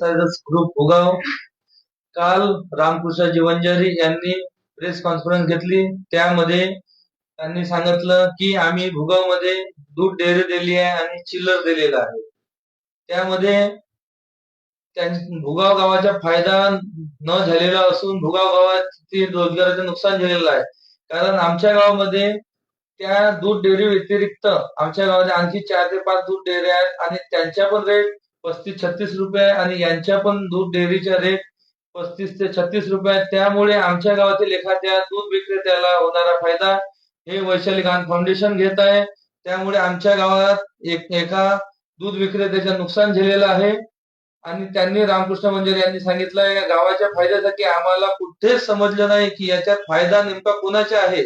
Exercises group Bhugaon काल रामकृष्ण जीवनजारी यांनी press conference घेतली. त्यामध्ये त्यांनी सांगितलं की आम्ही भुगावमध्ये दूध डेअरी दिली आहे आणि चिल्लर दिलेला आहे. त्यामध्ये भुगाव गावाचा फायदा न झालेला असून भुगाव गावात रोजगाराचं नुकसान झालेलं आहे. कारण आमच्या गावामध्ये त्या दूध डेअरी व्यतिरिक्त आमच्या गावात आणखी चार ते पाच दूध डेअरी आहेत आणि त्यांच्या पण रेट पस्तीस छत्तीस रुपये आणि यांच्या पण दूध डेअरीच्या रेट पस्तीस ते छत्तीस रुपये त्यामुळे आमच्या गावातील एखाद्या दूध विक्रेत्याला होणारा फायदा हे वैशाली गान फाउंडेशन घेत आहे. त्यामुळे आमच्या गावात एक एका दूध विक्रेत्याचं नुकसान झालेलं आहे. आणि त्यांनी रामकृष्ण मंजर यांनी सांगितलं या गावाच्या फायद्यासाठी आम्हाला कुठेच समजलं नाही की याच्यात फायदा नेमका कोणाचा आहे.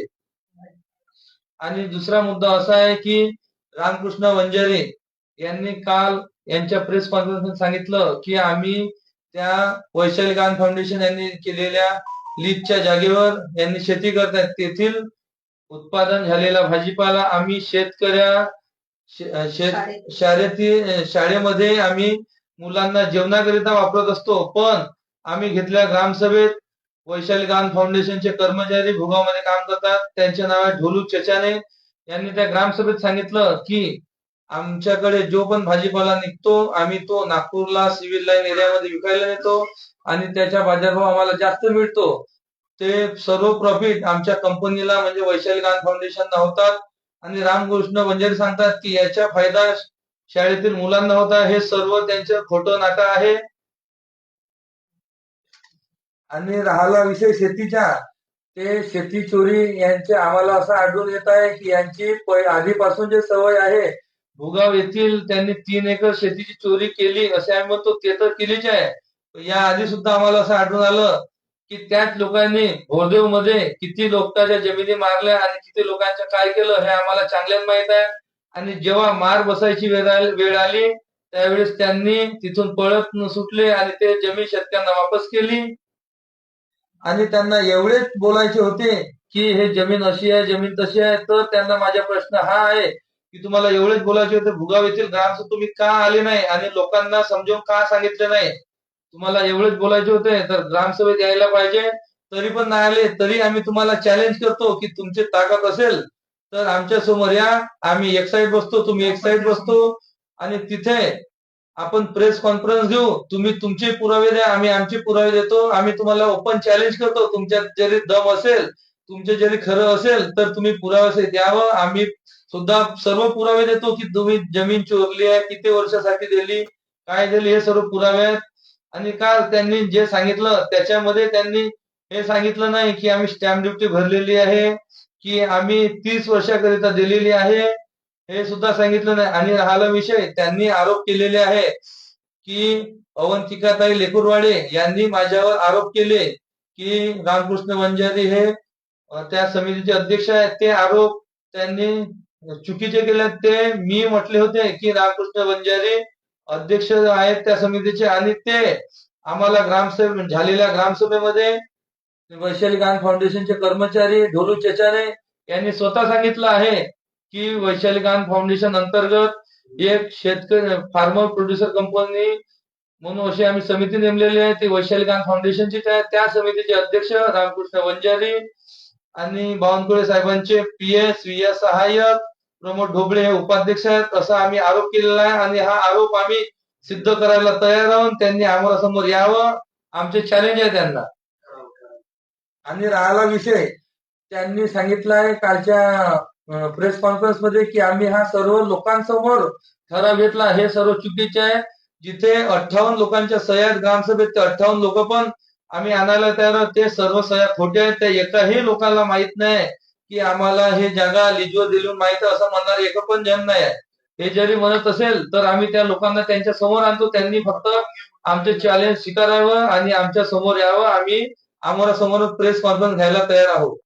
आणि दुसरा मुद्दा असा आहे की रामकृष्ण वंजारे यांनी काल यांच्या प्रेस कॉन्फरन्स सांगितलं की आम्ही त्या वैशाली गान फाउंडेशन यांनी केलेल्या लीजच्या जागेवर यांनी शेती करतायत. तेथील उत्पादन झालेला भाजीपाला आम्ही शेतकऱ्या शेत शाळेतील शाळेमध्ये आम्ही मुलांना जेवणाकरिता वापरत असतो. पण आम्ही घेतल्या ग्रामसभेत वैशाली गान फाउंडेशनचे कर्मचारी भुगावमध्ये काम करतात. त्यांचे नाव आहे ढोलू चचाने यांनी त्या ग्रामसभेत सांगितलं की आमच्याकडे जो पण भाजीपाला निघतो आम्ही तो नागपूरला सिव्हिल लाईन एरियामध्ये विकायला नेतो आणि त्याचा बाजारभाव आम्हाला जास्त मिळतो. ते सर्व प्रॉफिट आमच्या कंपनीला म्हणजे वैशाली गान फाउंडेशनला होतात. आणि रामकृष्ण वंजारी सांगतात की याचा फायदा शाळेतील मुलांना होता हे सर्व त्यांचं खोटं नाका आहे. आणि राहिला विषय शेतीचा. ते शेती चोरी यांचे आम्हाला असं आढळून येत आहे की यांची आधीपासून जे सवय आहे भुगाव येथील त्यांनी तीन एकर शेतीची चोरी केली असे आम्ही म्हणतो ते तर केलीच आहे. या आधी सुद्धा आम्हाला असं आढळून आलं की त्याच लोकांनी भोरदेवमध्ये किती लोकांच्या जमिनी मारल्या आणि किती लोकांचं काय केलं हे आम्हाला चांगल्याच माहीत आहे. आणि जेव्हा मार बसायची वेळ आली- वेळ आली त्यावेळेस त्यांनी तिथून पळत सुटले आणि ते जमीन शेतकऱ्यांना वापस केली. आणि त्यांना एवढेच बोलायचे होते की हे जमीन अशी आहे जमीन तशी आहे तर त्यांना माझा प्रश्न हा आहे की तुम्हाला एवढेच बोलायचे होते भुगाव येथील ग्रामसभा तुम्ही का आले नाही आणि लोकांना समजावून का सांगितले नाही? तुम्हाला एवढेच बोलायचे होते तर ग्रामसभेत यायला पाहिजे. तरी पण नाही आले तरी आम्ही तुम्हाला चॅलेंज करतो की तुमची ताकद असेल तर आमच्यासमोर या. आम्ही एक साईड बसतो तुम्ही एक साईड बसतो. आणि तिथे आपण प्रेस कॉन्फरन्स घेऊ. तुम्ही तुमचे पुरावे द्या आम्ही आमचे पुरावे देतो. आम्ही तुम्हाला ओपन चॅलेंज करतो. तुमच्यात जरी दम असेल तुमचे जरी खरं असेल तर तुम्ही पुरावे द्यावं. आम्ही सुद्धा सर्व पुरावे देतो की तुम्ही जमीन चोरली आहे किती वर्षासाठी दिली काय दिली हे सर्व पुरावे आहेत. आणि का त्यांनी जे सांगितलं त्याच्यामध्ये त्यांनी हे सांगितलं नाही की आम्ही स्टॅम्प ड्युटी भरलेली आहे की आम्ही तीस वर्षाकरिता दिलेली आहे हे सुद्धा सांगितलं नाही. आणि राहिला विषय त्यांनी आरोप केलेले आहे की अवंतिकाताई लेकुरवाडे यांनी माझ्यावर आरोप केले की रामकृष्ण वंजारी हे त्या समितीचे अध्यक्ष आहेत. ते आरोप त्यांनी चुकीचे केले ते. मी म्हटले होते की रामकृष्ण वंजारी अध्यक्ष आहेत त्या समितीचे आणि ते आम्हाला ग्रामसभे म्हणजे झालेल्या ग्रामसभेमध्ये वैशाली गान फाउंडेशनचे कर्मचारी ढोलू चेचारे यांनी स्वतः सांगितलं आहे की वैशाली गान फाउंडेशन अंतर्गत एक शेतकरी फार्मर प्रोड्युसर कंपनी म्हणून अशी आम्ही समिती नेमलेली आहे. ती वैशाली गान फाउंडेशनची त्या समितीचे अध्यक्ष रामकृष्ण वंजारी आणि बावनकुळे साहेबांचे पी एस व्ही एस सहाय्यक प्रमोद ढोबळे हे उपाध्यक्ष आहेत असा आम्ही आरोप केलेला आहे आणि हा आरोप आम्ही सिद्ध करायला तयार आहोत. त्यांनी आम्हाला समोर यावं. आमचे चॅलेंज आहे त्यांना. आणि राहिला विषय त्यांनी सांगितलं आहे कालच्या प्रेस कॉन्फरन्समध्ये की आम्ही हा सर्व लोकांसमोर ठराव घेतला. हे सर्व चुकीचे आहे. जिथे अठ्ठावन्न लोकांच्या सह्यात ग्रामसभेत ते अठ्ठावन्न लोक पण आम्ही आणायला तयार ते सर्व सह्या खोटे आहेत. त्या एकाही लोकांना माहीत नाही. की आम्हाला हे जागा लिजवर दिलून माहीत असं म्हणणार एक पण जण नाही आहे. हे जरी म्हणत असेल तर आम्ही त्या लोकांना त्यांच्यासमोर आणतो. त्यांनी फक्त आमचे चॅलेंज स्वीकारावं आणि आमच्यासमोर यावं. आम्ही आम्हाला समोर प्रेस कॉन्फरन्स घ्यायला तयार आहोत.